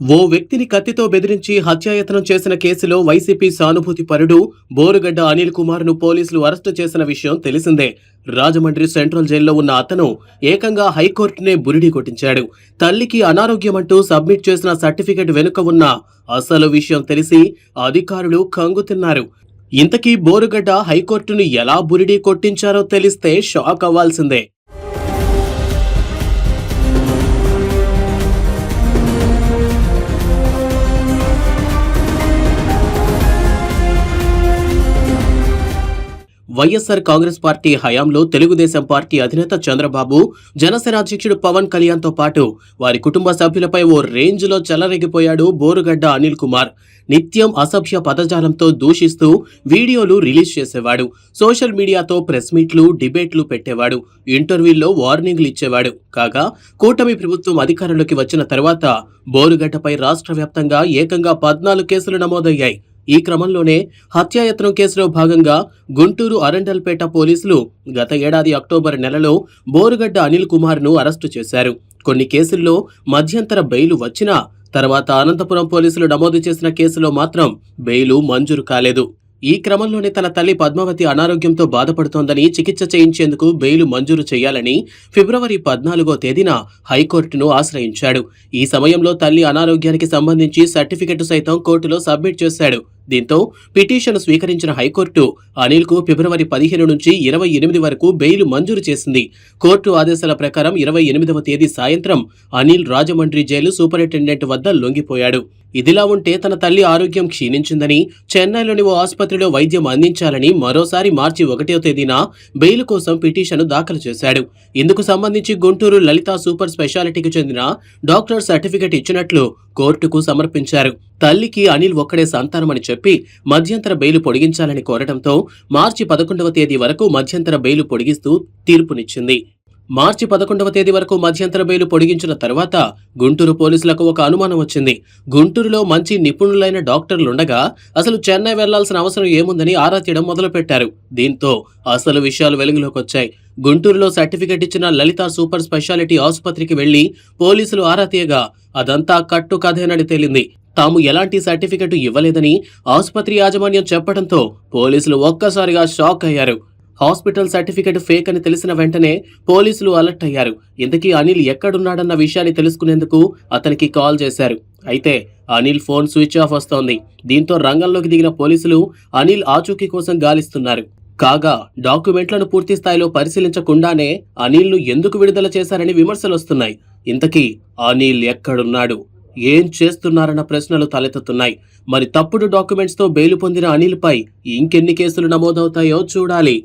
ఓ వ్యక్తిని కత్తితో బెదిరించి హత్యాయత్నం చేసిన కేసులో వైసీపీ సానుభూతి పరుడు బోరుగడ్డ అనిల్ కుమార్ను పోలీసులు అరెస్టు చేసిన విషయం తెలిసిందే. రాజమండ్రి సెంట్రల్ జైల్లో ఉన్న అతను ఏకంగా హైకోర్టునే బురిడి కొట్టించాడు. తల్లికి అనారోగ్యమంటూ సబ్మిట్ చేసిన సర్టిఫికెట్ వెనుక ఉన్న అసలు విషయం తెలిసి అధికారులు కంగుతిన్నారు. ఇంతకీ బోరుగడ్డ హైకోర్టును ఎలా బురిడి కొట్టించారో తెలిస్తే షాక్ అవ్వాల్సిందే. వైఎస్ఆర్ కాంగ్రెస్ పార్టీ హయాంలో తెలుగుదేశం పార్టీ అధినేత చంద్రబాబు జనసేన అధ్యక్షుడు పవన్ కళ్యాణ్తో పాటు వారి కుటుంబ సభ్యులపై ఓ రేంజ్లో చెలరెగిపోయాడు బోరుగడ్డ అనిల్ కుమార్. నిత్యం అసభ్య పదజాలంతో దూషిస్తూ వీడియోలు రిలీజ్ చేసేవాడు. సోషల్ మీడియాతో ప్రెస్ మీట్లు డిబేట్లు పెట్టేవాడు. ఇంటర్వ్యూల్లో వార్నింగ్లు ఇచ్చేవాడు. కాగా కూటమి ప్రభుత్వం అధికారంలోకి వచ్చిన తర్వాత బోరుగడ్డపై రాష్ట్ర వ్యాప్తంగా ఏకంగా పద్నాలుగు కేసులు నమోదయ్యాయి. ఈ క్రమంలోనే హత్యాయత్నం కేసులో భాగంగా గుంటూరు అరండల్పేట పోలీసులు గత ఏడాది అక్టోబర్ నెలలో బోరుగడ్డ అనిల్ కుమార్ను అరెస్టు చేశారు. కొన్ని కేసుల్లో మధ్యంతర బెయిలు వచ్చినా తర్వాత అనంతపురం పోలీసులు నమోదు చేసిన కేసులో మాత్రం బెయిలు మంజూరు కాలేదు. ఈ క్రమంలోనే తన తల్లి పద్మావతి అనారోగ్యంతో బాధపడుతోందని చికిత్స చేయించేందుకు బెయిలు మంజూరు చేయాలని ఫిబ్రవరి పద్నాలుగో తేదీన హైకోర్టును ఆశ్రయించాడు. ఈ సమయంలో తల్లి అనారోగ్యానికి సంబంధించి సర్టిఫికెట్ సైతం కోర్టులో సబ్మిట్ చేశాడు. దీంతో పిటిషన్ స్వీకరించిన హైకోర్టు అనిల్కు ఫిబ్రవరి పదిహేను నుంచి ఇరవై ఎనిమిది వరకు బెయిల్ మంజూరు చేసింది. కోర్టు ఆదేశాల ప్రకారం ఇరవై ఎనిమిదవ తేదీ సాయంత్రం అనిల్ రాజమండ్రి జైలు సూపరింటెండెంట్ వద్ద లొంగిపోయాడు. ఇదిలా ఉంటే తన తల్లి ఆరోగ్యం క్షీణించిందని చెన్నైలోని ఓ ఆసుపత్రిలో వైద్యం అందించాలని మరోసారి మార్చి ఒకటో తేదీన బెయిల్ కోసం పిటిషన్ దాఖలు చేశాడు. ఇందుకు సంబంధించి గుంటూరు లలిత సూపర్ స్పెషాలిటీకి చెందిన డాక్టర్ సర్టిఫికెట్ ఇచ్చినట్లు కోర్టుకు సమర్పించారు. తల్లికి అనిల్ ఒక్కడే సంతానమని చెప్పి మధ్యంతర బెయిలు పొడిగించాలని కోరడంతో మార్చి పదకొండవ తేదీ వరకు మధ్యంతర బెయిలు పొడిగిస్తూ తీర్పునిచ్చింది. మార్చి పదకొండవ తేదీ వరకు మధ్యంతర బెయిలు పొడిగించిన తర్వాత గుంటూరు పోలీసులకు ఒక అనుమానం వచ్చింది. గుంటూరులో మంచి నిపుణులైన డాక్టర్లుండగా అసలు చెన్నై వెళ్ళాల్సిన అవసరం ఏముందని ఆరా తీయడం మొదలుపెట్టారు. దీంతో అసలు విషయాలు వెలుగులోకి వచ్చాయి గుంటూరులో సర్టిఫికెట్ ఇచ్చిన లలిత సూపర్ స్పెషాలిటీ ఆసుపత్రికి వెళ్ళి పోలీసులు ఆరా తీయగా అదంతా కట్టు కథేనని తేలింది. తాము ఎలాంటి సర్టిఫికెట్ ఇవ్వలేదని ఆసుపత్రి యాజమాన్యం చెప్పడంతో పోలీసులు ఒక్కసారిగా షాక్ అయ్యారు. హాస్పిటల్ సర్టిఫికెట్ ఫేక్ అని తెలిసిన వెంటనే పోలీసులు అలర్ట్ అయ్యారు. ఇంతకీ అనిల్ ఎక్కడున్నాడన్న విషయాన్ని తెలుసుకునేందుకు అతనికి కాల్ చేశారు. అయితే అనిల్ ఫోన్ స్విచ్ ఆఫ్ వస్తోంది. దీంతో రంగంలోకి దిగిన పోలీసులు అనిల్ ఆచూకీ కోసం గాలిస్తున్నారు. కాగా డాక్యుమెంట్లను పూర్తి స్థాయిలో పరిశీలించకుండానే అనిల్ను ఎందుకు విడుదల చేశారని విమర్శలు వస్తున్నాయి ఇంతకీ అనిల్ ఎక్కడున్నాడు? ఏం చేస్తున్నారన్న ప్రశ్నలు తలెత్తుతున్నాయి. మరి తప్పుడు డాక్యుమెంట్స్తో బెయిల్ బెయిలు పొందిన అనిల్పై ఇంకెన్ని కేసులు నమోదవుతాయో చూడాలి.